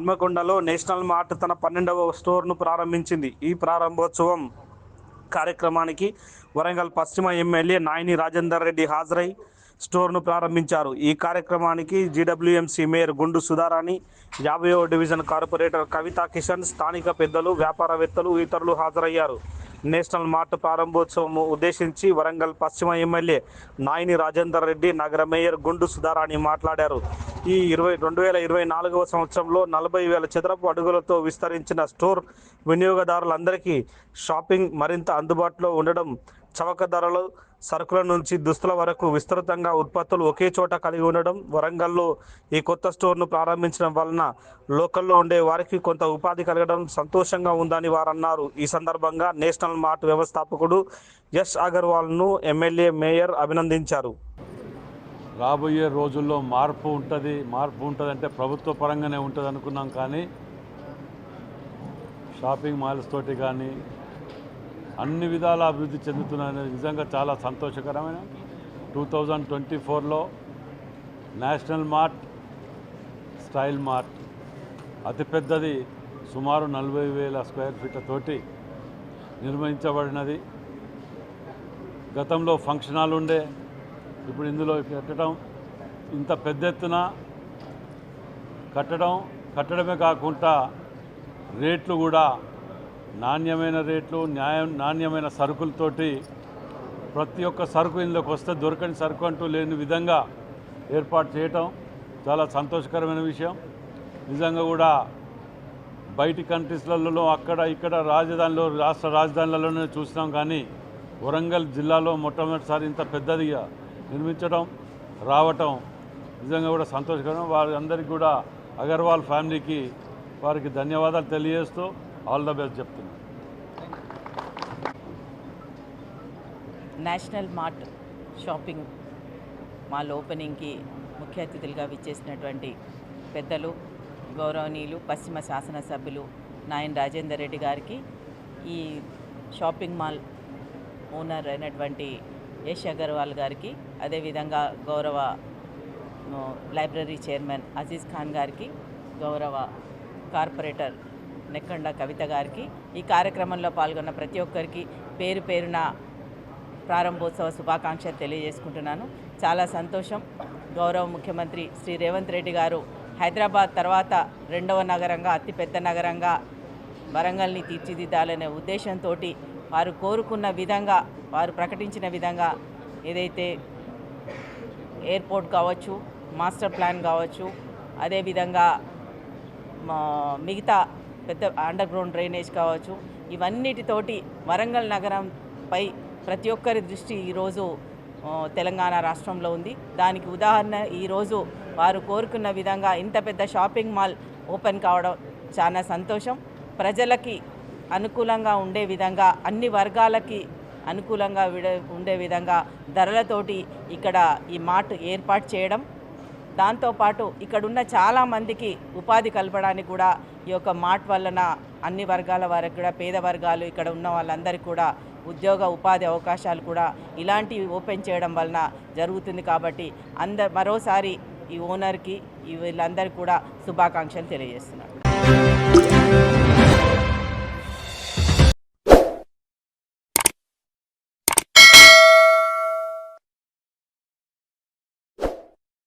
హన్మకొండలో national mart తన పన్నెండవ స్టోర్ను ప్రారంభించింది. ఈ ప్రారంభోత్సవం కార్యక్రమానికి వరంగల్ పశ్చిమ ఎమ్మెల్యే నాయని రాజేందర్ రెడ్డి హాజరై స్టోర్ను ప్రారంభించారు. ఈ కార్యక్రమానికి జీడబ్ల్యూఎంసీ మేయర్ గుండు సుధారాణి యాభైవ డివిజన్ కార్పొరేటర్ కవితా కిషన్ స్థానిక పెద్దలు వ్యాపారవేత్తలు ఇతరులు హాజరయ్యారు. నేషనల్ మార్ట్ ప్రారంభోత్సవం ఉద్దేశించి వరంగల్ పశ్చిమ ఎమ్మెల్యే నాయని రాజేందర్ రెడ్డి నగర మేయర్ గుండు సుధారాణి మాట్లాడారు. ఈ ఇరవై రెండు వేల ఇరవై నాలుగవ సంవత్సరంలో నలభై వేల చదరపు అడుగులతో విస్తరించిన స్టోర్ వినియోగదారులందరికీ షాపింగ్ మరింత అందుబాటులో ఉండడం చవక ధరలు సరుకుల నుంచి దుస్తుల వరకు విస్తృతంగా ఉత్పత్తులు ఒకే చోట కలిగి ఉండడం వరంగల్లో ఈ కొత్త స్టోర్ను ప్రారంభించడం వలన లోకల్లో ఉండే వారికి కొంత ఉపాధి కలగడం సంతోషంగా ఉందని వారు అన్నారు ఈ సందర్భంగా నేషనల్ మార్ట్ వ్యవస్థాపకుడు యష్ అగర్వాల్ను ఎమ్మెల్యే మేయర్ అభినందించారు. రాబోయే రోజుల్లో మార్పు ఉంటుంది. మార్పు ఉంటుంది అంటే ప్రభుత్వ పరంగానే ఉంటుంది అనుకున్నాం కానీ షాపింగ్ మాల్స్ తోటి కానీ అన్ని విధాల అభివృద్ధి చెందుతున్నాయనేది నిజంగా చాలా సంతోషకరమైన టూ థౌజండ్ ట్వంటీ ఫోర్లో నేషనల్ మార్ట్ స్టైల్ మార్ట్ అతిపెద్దది సుమారు నలభై వేల స్క్వేర్ ఫీట్ల తోటి నిర్మించబడినది. గతంలో ఫంక్షన్ హాల్ ఉండే ఇప్పుడు ఇందులో కట్టడం ఇంత పెద్ద ఎత్తున కట్టడం కట్టడమే కాకుండా రేట్లు కూడా నాణ్యమైన రేట్లు న్యాయం నాణ్యమైన సరుకులతోటి ప్రతి ఒక్క సరుకు ఇందులోకి వస్తే దొరకని సరుకు అంటూ లేని విధంగా ఏర్పాటు చేయటం చాలా సంతోషకరమైన విషయం. నిజంగా కూడా బయటి కంట్రీస్లలో అక్కడ ఇక్కడ రాజధానిలో రాష్ట్ర రాజధానులలోనే చూసినాం కానీ వరంగల్ జిల్లాలో మొట్టమొదటిసారి ఇంత పెద్దదిగా నిర్మించడం రావటం నిజంగా కూడా సంతోషకరం. వారందరికీ కూడా అగర్వాల్ ఫ్యామిలీకి వారికి ధన్యవాదాలు తెలియజేస్తూ ఆల్ ద బెస్ట్ చెప్తున్నాను. నేషనల్ మార్ట్ షాపింగ్ మాల్ ఓపెనింగ్కి ముఖ్య అతిథులుగా విచ్చేసినటువంటి పెద్దలు గౌరవనీయులు పశ్చిమ శాసనసభ్యులు నాయన్ రాజేందర్ రెడ్డి గారికి ఈ షాపింగ్ మాల్ ఓనర్ అయినటువంటి యశ్ అగర్వాల్ గారికి అదేవిధంగా గౌరవ లైబ్రరీ చైర్మన్ అజీజ్ ఖాన్ గారికి గౌరవ కార్పొరేటర్ నెక్కండ కవిత గారికి ఈ కార్యక్రమంలో పాల్గొన్న ప్రతి ఒక్కరికి పేరు పేరున ప్రారంభోత్సవ శుభాకాంక్షలు తెలియజేసుకుంటున్నాను. చాలా సంతోషం. గౌరవ ముఖ్యమంత్రి శ్రీ రేవంత్ రెడ్డి గారు హైదరాబాద్ తర్వాత రెండవ నగరంగా అతిపెద్ద నగరంగా వరంగల్ని తీర్చిదిద్దాలనే ఉద్దేశంతో వారు కోరుకున్న విధంగా వారు ప్రకటించిన విధంగా ఏదైతే ఎయిర్పోర్ట్ కావచ్చు మాస్టర్ ప్లాన్ కావచ్చు అదేవిధంగా మా మిగతా పెద్ద అండర్ గ్రౌండ్ డ్రైనేజ్ కావచ్చు ఇవన్నిటితోటి వరంగల్ నగరంపై ప్రతి ఒక్కరి దృష్టి ఈరోజు తెలంగాణ రాష్ట్రంలో ఉంది. దానికి ఉదాహరణ ఈరోజు వారు కోరుకున్న విధంగా ఇంత పెద్ద షాపింగ్ మాల్ ఓపెన్ కావడం చాలా సంతోషం. ప్రజలకి అనుకూలంగా ఉండే విధంగా అన్ని వర్గాలకి అనుకూలంగా విడ ఉండే విధంగా ధరలతోటి ఇక్కడ ఈ మార్ట్ ఏర్పాటు చేయడం. దాంతోపాటు ఇక్కడున్న చాలామందికి ఉపాధి కలపడానికి కూడా ఈ యొక్క మార్ట్ వలన అన్ని వర్గాల వారికి కూడా పేద వర్గాలు ఇక్కడ ఉన్న వాళ్ళందరికీ కూడా ఉద్యోగ ఉపాధి అవకాశాలు కూడా ఇలాంటివి ఓపెన్ చేయడం వలన జరుగుతుంది కాబట్టి అంద మరోసారి ఈ ఓనర్కి వీళ్ళందరికీ కూడా శుభాకాంక్షలు తెలియజేస్తున్నాను.